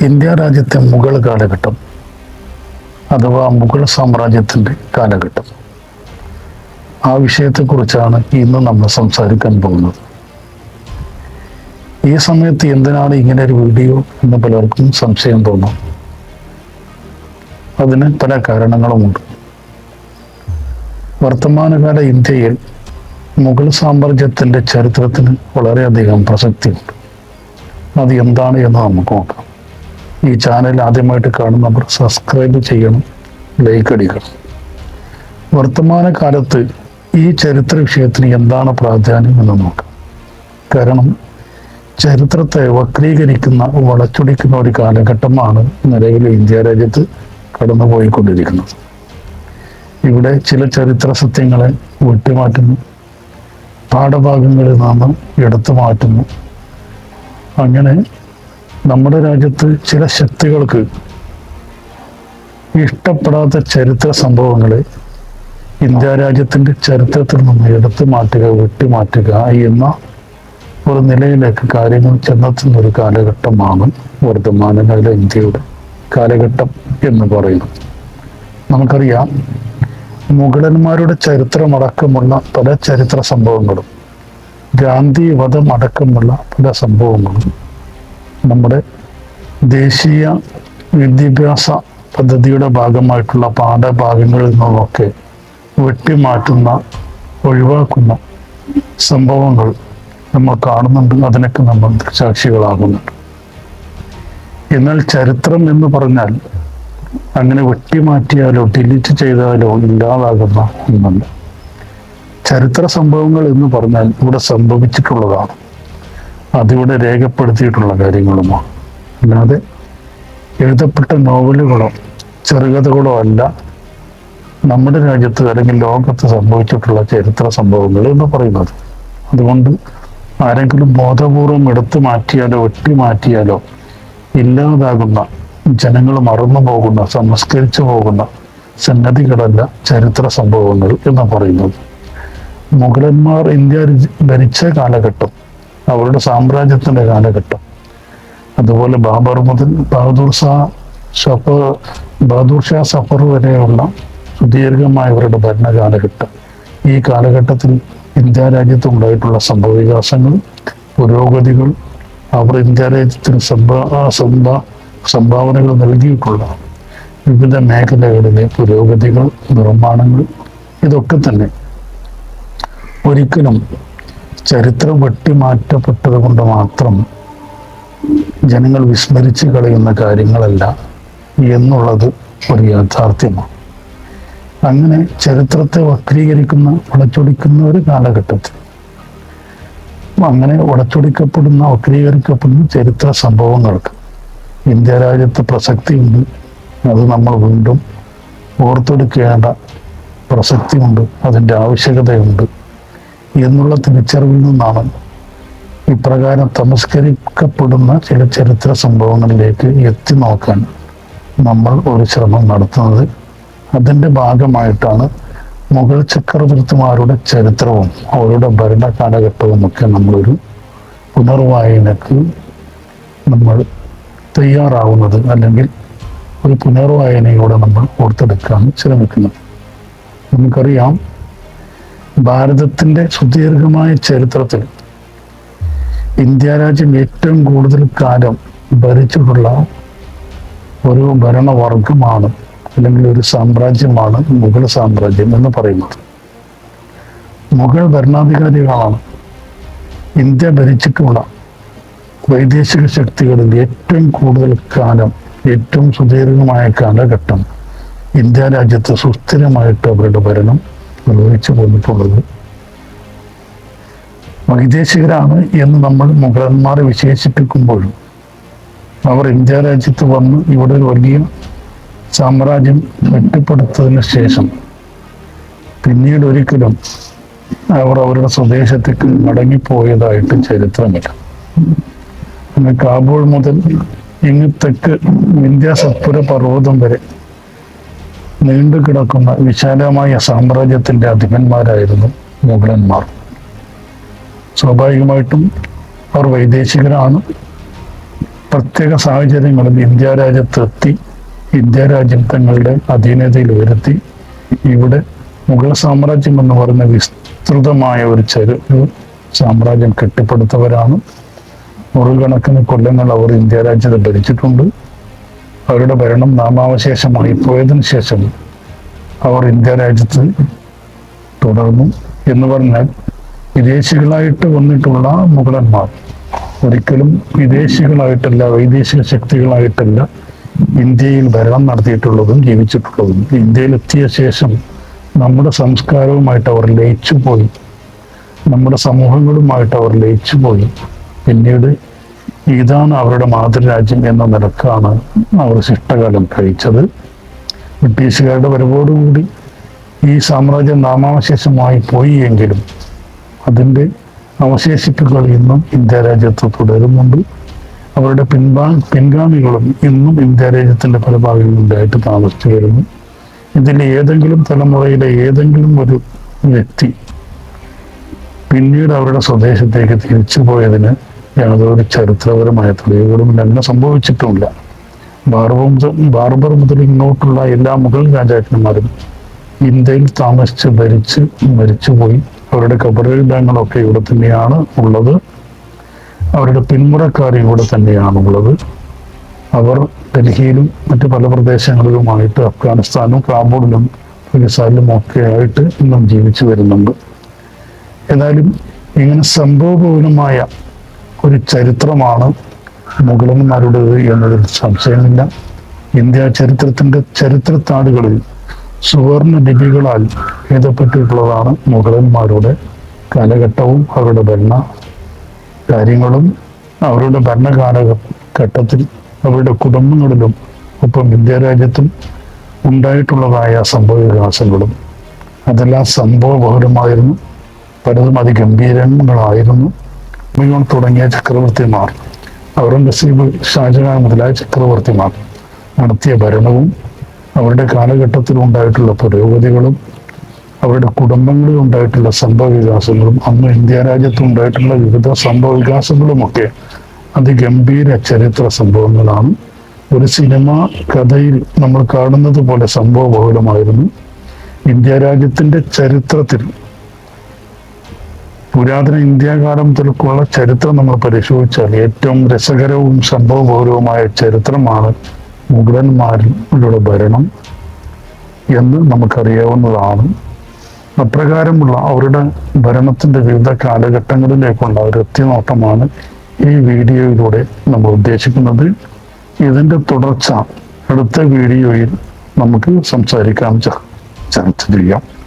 India രാജ്യത്തെ മുഗൾ കാലഘട്ടം അഥവാ മുഗൾ സാമ്രാജ്യത്തിന്റെ കാലഘട്ടം. ആ വിഷയത്തെക്കുറിച്ചാണ് ഇന്ന് നമ്മൾ സംസാരിക്കാൻ പോകുന്നത്. ഈ സമയത്ത് എന്തിനാണ് ഇങ്ങനെ ഒരു വീഡിയോ എന്ന് പലർക്കും സംശയം തോന്നും. അതിന് പല കാരണങ്ങളുമുണ്ട്. വർത്തമാനകാല ഇന്ത്യയിൽ മുഗൾ സാമ്രാജ്യത്തിന്റെ ചരിത്രത്തിന് വളരെയധികം പ്രസക്തിയുണ്ട്. അത് എന്താണ് എന്ന് നമുക്ക് നോക്കാം. ഈ ചാനൽ ആദ്യമായിട്ട് കാണുന്നവർ സബ്സ്ക്രൈബ് ചെയ്യണം ലൈക്ക് അടിക്കണം. വർത്തമാന കാലത്ത് ഈ ചരിത്ര വിഷയത്തിന് എന്താണ് പ്രാധാന്യം എന്ന് നോക്കാം. കാരണം ചരിത്രത്തെ വക്രീകരിക്കുന്ന വളച്ചൊടിക്കുന്ന ഒരു കാലഘട്ടമാണ് നിലവിൽ ഇന്ത്യ രാജ്യത്ത് കടന്നുപോയിക്കൊണ്ടിരിക്കുന്നത്. ഇവിടെ ചില ചരിത്ര സത്യങ്ങളെ വെട്ടിമാറ്റുന്നു പാഠഭാഗങ്ങളിൽ നിന്ന് എടുത്തു മാറ്റുന്നു അങ്ങനെ നമ്മുടെ രാജ്യത്ത് ചില ശക്തികൾക്ക് ഇഷ്ടപ്പെടാത്ത ചരിത്ര സംഭവങ്ങൾ ഇന്ത്യ രാജ്യത്തിന്റെ ചരിത്രത്തിൽ നിന്ന് എടുത്തു മാറ്റുക വെട്ടിമാറ്റുക എന്ന ഒരു നിലയിലേക്ക് കാര്യങ്ങൾ ചെന്നെത്തുന്ന ഒരു കാലഘട്ടമാണ് വർത്തമാനകാല ഇന്ത്യയുടെ കാലഘട്ടം എന്ന് പറയുന്നത്. നമുക്കറിയാം മുഗളന്മാരുടെ ചരിത്രമടക്കമുള്ള പല ചരിത്ര സംഭവങ്ങളും ഗാന്ധി വധം അടക്കമുള്ള പല സംഭവങ്ങളും നമ്മുടെ ദേശീയ വിദ്യാഭ്യാസ പദ്ധതിയുടെ ഭാഗമായിട്ടുള്ള പാഠഭാഗങ്ങളിൽ നിന്നൊക്കെ വെട്ടിമാറ്റുന്ന ഒഴിവാക്കുന്ന സംഭവങ്ങൾ നമ്മൾ കാണുന്നുണ്ട്. അതിനൊക്കെ നമ്മൾ സാക്ഷികളാകുന്നുണ്ട് എന്നാൽ ചരിത്രം എന്ന് പറഞ്ഞാൽ അങ്ങനെ വെട്ടിമാറ്റിയാലോ ഡിലീറ്റ് ചെയ്താലോ ഇല്ലാതാകുന്ന ഒന്നല്ല. ചരിത്ര സംഭവങ്ങൾ എന്ന് പറഞ്ഞാൽ ഇവിടെ സംഭവിച്ചിട്ടുള്ളതാണ്. അതിവിടെ രേഖപ്പെടുത്തിയിട്ടുള്ള കാര്യങ്ങളുമാണ് അല്ലാതെ എഴുതപ്പെട്ട നോവലുകളോ ചെറുകഥകളോ അല്ല നമ്മുടെ രാജ്യത്ത് അല്ലെങ്കിൽ ലോകത്ത് സംഭവിച്ചിട്ടുള്ള ചരിത്ര സംഭവങ്ങൾ എന്ന് പറയുന്നത്. അതുകൊണ്ട് ആരെങ്കിലും ബോധപൂർവം എടുത്തു മാറ്റിയാലോ ഒട്ടി മാറ്റിയാലോ ഇല്ലാതാകുന്ന ജനങ്ങൾ മറന്നു പോകുന്ന സംസ്കരിച്ചു പോകുന്ന സംഗതികളല്ല ചരിത്ര സംഭവങ്ങൾ എന്ന് പറയുന്നത്. മുഗളന്മാർ ഇന്ത്യ ഭരിച്ച കാലഘട്ടം അവരുടെ സാമ്രാജ്യത്തിന്റെ കാലഘട്ടം. അതുപോലെ ബാബർ മുതൽ ബഹദൂർ ഷാ സഫർ ബഹദൂർ ഷാ സഫർ വരെയുള്ള സുദീർഘമായ അവരുടെ ഭരണകാലഘട്ടം. ഈ കാലഘട്ടത്തിൽ ഇന്ത്യ രാജ്യത്ത് ഉണ്ടായിട്ടുള്ള സംഭവ വികാസങ്ങൾ പുരോഗതികൾ അവർ ഇന്ത്യ രാജ്യത്തിന് സംഭാ സംഭാ സംഭാവനകൾ നൽകിയിട്ടുള്ള വിവിധ മേഖലകളിലെ പുരോഗതികൾ നിർമ്മാണങ്ങൾ ഇതൊക്കെ തന്നെ. ഒരിക്കലും ചരിത്രം വെട്ടിമാറ്റപ്പെട്ടത് കൊണ്ട് മാത്രം ജനങ്ങൾ വിസ്മരിച്ച് കളയുന്ന കാര്യങ്ങളല്ല എന്നുള്ളത് ഒരു യാഥാർത്ഥ്യമാണ്. അങ്ങനെ ചരിത്രത്തെ വക്രീകരിക്കുന്ന വളച്ചൊടിക്കുന്ന ഒരു കാലഘട്ടത്തിൽ അങ്ങനെ വളച്ചൊടിക്കപ്പെടുന്ന വക്രീകരിക്കപ്പെടുന്ന ചരിത്ര സംഭവങ്ങൾക്ക് ഇന്ത്യ രാജ്യത്ത് പ്രസക്തിയുണ്ട്. അത് നമ്മൾ വീണ്ടും ഓർത്തെടുക്കേണ്ട പ്രസക്തിയുണ്ട്. അതിന്റെ ആവശ്യകതയുണ്ട്. എന്നുള്ള തിരിച്ചറിവിൽ നിന്നാണ് ഇപ്രകാരം തമസ്കരിക്കപ്പെടുന്ന ചില ചരിത്ര സംഭവങ്ങളിലേക്ക് എത്തി നോക്കാൻ നമ്മൾ ഒരു ശ്രമം നടത്തുന്നത്. അതിന്റെ ഭാഗമായിട്ടാണ് മുഗൾ ചക്രവർത്തിമാരുടെ ചരിത്രവും അവരുടെ ഭരണ കാലഘട്ടവും ഒക്കെ നമ്മളൊരു പുനർവായനക്ക് നമ്മൾ തയ്യാറാവുന്നത് അല്ലെങ്കിൽ ഒരു പുനർവായനയോടെ നമ്മൾ ഓർത്തെടുക്കാൻ ശ്രമിക്കുന്നത്. നമുക്കറിയാം ഭാരതത്തിന്റെ സുദീർഘമായ ചരിത്രത്തിൽ ഇന്ത്യ രാജ്യം ഏറ്റവും കൂടുതൽ കാലം ഭരിച്ചിട്ടുള്ള ഒരു ഭരണവർഗമാണ് അല്ലെങ്കിൽ ഒരു സാമ്രാജ്യമാണ് മുഗൾ സാമ്രാജ്യം എന്ന് പറയുന്നത്. മുഗൾ ഭരണാധികാരികളാണ് ഇന്ത്യ ഭരിച്ചിട്ടുള്ള വൈദേശിക ശക്തികളിൽ ഏറ്റവും കൂടുതൽ കാലം ഏറ്റവും സുദീർഘമായ കാലഘട്ടം ഇന്ത്യ രാജ്യത്ത് സുസ്ഥിരമായിട്ട് അവരുടെ ഭരണം നിർവഹിച്ചു പോന്നിട്ടുള്ളത് വൈദേശികരാണ് എന്ന് നമ്മൾ മുഗളന്മാരെ വിശേഷിപ്പിക്കുമ്പോഴും അവർ ഇന്ത്യ രാജ്യത്ത് വന്ന് ഇവിടെ ഒരു വലിയ സാമ്രാജ്യം കെട്ടിപ്പടുത്തതിന് ശേഷം പിന്നീട് ഒരിക്കലും അവർ അവരുടെ സ്വദേശത്തേക്ക് മടങ്ങിപ്പോയതായിട്ട് ചരിത്രമില്ല. അങ്ങ് കാബൂൾ മുതൽ ഇങ്ങ് തെക്ക് ഇന്ത്യ സത്പുര പർവതം വരെ നീണ്ടു കിടക്കുന്ന വിശാലമായ സാമ്രാജ്യത്തിന്റെ അധിപന്മാരായിരുന്നു മുഗളന്മാർ. സ്വാഭാവികമായിട്ടും അവർ വൈദേശികരാണ്. പ്രത്യേക സാഹചര്യങ്ങളിൽ ഇന്ത്യ രാജ്യത്തെത്തി ഇന്ത്യ രാജ്യം തങ്ങളുടെ അധീനതയിൽ വരുത്തി ഇവിടെ മുഗൾ സാമ്രാജ്യം എന്ന് പറയുന്ന വിസ്തൃതമായ ഒരു ചെറു സാമ്രാജ്യം കെട്ടിപ്പടുത്തവരാണ്. നൂറുകണക്കിന് കൊല്ലങ്ങൾ അവർ ഇന്ത്യ രാജ്യത്ത് ഭരിച്ചിട്ടുണ്ട്. അവരുടെ ഭരണം നാമാവശേഷമായി പോയതിനു ശേഷം അവർ ഇന്ത്യ രാജ്യത്ത് തുടർന്നു എന്ന് പറഞ്ഞാൽ വിദേശികളായിട്ട് വന്നിട്ടുള്ള മുഗളന്മാർ ഒരിക്കലും വിദേശികളായിട്ടല്ല വൈദേശിക ശക്തികളായിട്ടല്ല ഇന്ത്യയിൽ ഭരണം നടത്തിയിട്ടുള്ളതും ജീവിച്ചിട്ടുള്ളതും. ഇന്ത്യയിൽ എത്തിയ ശേഷം നമ്മുടെ സംസ്കാരവുമായിട്ട് അവർ ലയിച്ചു പോയി നമ്മുടെ സമൂഹങ്ങളുമായിട്ട് അവർ ലയിച്ചു പോയി പിന്നീട് ഇതാണ് അവരുടെ മാതൃരാജ്യം എന്ന നിലക്കാണ് അവർ ശിഷ്ടകാലം കഴിച്ചത്. ബ്രിട്ടീഷുകാരുടെ വരവോടുകൂടി ഈ സാമ്രാജ്യം നാമാവശേഷമായി പോയി എങ്കിലും അതിന്റെ അവശേഷിപ്പുകൾ ഇന്നും ഇന്ത്യ രാജ്യത്ത് തുടരുന്നുണ്ട്. അവരുടെ പിൻപാ പിൻഗാമികളും ഇന്നും ഇന്ത്യ രാജ്യത്തിന്റെ പല ഭാഗങ്ങളിലായിട്ട് താമസിച്ചു വരുന്നു. ഇതിൽ ഏതെങ്കിലും തലമുറയിലെ ഏതെങ്കിലും ഒരു വ്യക്തി പിന്നീട് അവരുടെ സ്വദേശത്തേക്ക് തിരിച്ചു പോയതിന് യാതൊരു ചരിത്രപരമായ തെളിവുകളും അങ്ങനെ സംഭവിച്ചിട്ടുമില്ല. ബാർബർ ബാർബർ മുതൽ ഇങ്ങോട്ടുള്ള എല്ലാ മുഗൾ രാജാക്കന്മാരും ഇന്ത്യയിൽ താമസിച്ച് ഭരിച്ച് മരിച്ചുപോയി. അവരുടെ കബറിടങ്ങളൊക്കെ ഇവിടെ തന്നെയാണ് ഉള്ളത്. അവരുടെ പിന്മുറക്കാർ ഇവിടെ തന്നെയാണുള്ളത് അവർ ഡൽഹിയിലും മറ്റു പല പ്രദേശങ്ങളിലുമായിട്ട് അഫ്ഗാനിസ്ഥാനും കാബൂളിലും പാകിസ്ഥാനിലും ഒക്കെ ആയിട്ട് ഇന്നും ജീവിച്ചു വരുന്നുണ്ട്. ഏതായാലും ഇങ്ങനെ സംഭവപൂർണമായ ഒരു ചരിത്രമാണ് മുഗളന്മാരുടേത് എന്നതിൽ സംശയമില്ല. ഇന്ത്യ ചരിത്രത്തിന്റെ ചരിത്രത്താടുകളിൽ സുവർണ ലിപികളാൽ എഴുതപ്പെട്ടിട്ടുള്ളതാണ് മുഗളന്മാരുടെ കാലഘട്ടവും അവരുടെ ഭരണ കാര്യങ്ങളും. അവരുടെ ഭരണകാലഘട്ടത്തിൽ അവരുടെ കുടുംബങ്ങളിലും ഒപ്പം ഇന്ത്യ രാജ്യത്തും ഉണ്ടായിട്ടുള്ളതായ സംഭവ വികാസങ്ങളും അതെല്ലാം സംഭവബഹുലമായിരുന്നു. പലതും അതിഗംഭീരങ്ങളായിരുന്നു. ഹുമയൂൺ തുടങ്ങിയ ചക്രവർത്തിമാർ ഔറംഗസീബ് ഷാജഹാൻ മുതലായ ചക്രവർത്തിമാർ നടത്തിയ ഭരണവും അവരുടെ കാലഘട്ടത്തിൽ ഉണ്ടായിട്ടുള്ള പുരോഗതികളും അവരുടെ കുടുംബങ്ങളിൽ ഉണ്ടായിട്ടുള്ള സംഭവ വികാസങ്ങളും അന്ന് ഇന്ത്യ രാജ്യത്ത് ഉണ്ടായിട്ടുള്ള വിവിധ സംഭവ വികാസങ്ങളുമൊക്കെ അതിഗംഭീര ചരിത്ര സംഭവങ്ങളാണ്. ഒരു സിനിമ കഥയിൽ നമ്മൾ കാണുന്നത് പോലെ സംഭവ ബഹുലമായിരുന്നു ഇന്ത്യ രാജ്യത്തിന്റെ ചരിത്രത്തിൽ പുരാതന ഇന്ത്യാകാലം മുതൽക്കുള്ള ചരിത്രം നമ്മൾ പരിശോധിച്ചാൽ ഏറ്റവും രസകരവും സംഭവബഹുലവുമായ ചരിത്രമാണ് മുഗളന്മാരിലുള്ള ഭരണം എന്ന് നമുക്കറിയാവുന്നതാണ്. അപ്രകാരമുള്ള അവരുടെ ഭരണത്തിന്റെ വിവിധ കാലഘട്ടങ്ങളിലേക്കുള്ള ഒരു എത്തിനോട്ടമാണ് ഈ വീഡിയോയിലൂടെ നമ്മൾ ഉദ്ദേശിക്കുന്നത്. ഇതിന്റെ തുടർച്ച അടുത്ത വീഡിയോയിൽ നമുക്ക് സംസാരിക്കാം. ചർച്ച ചെയ്യാം.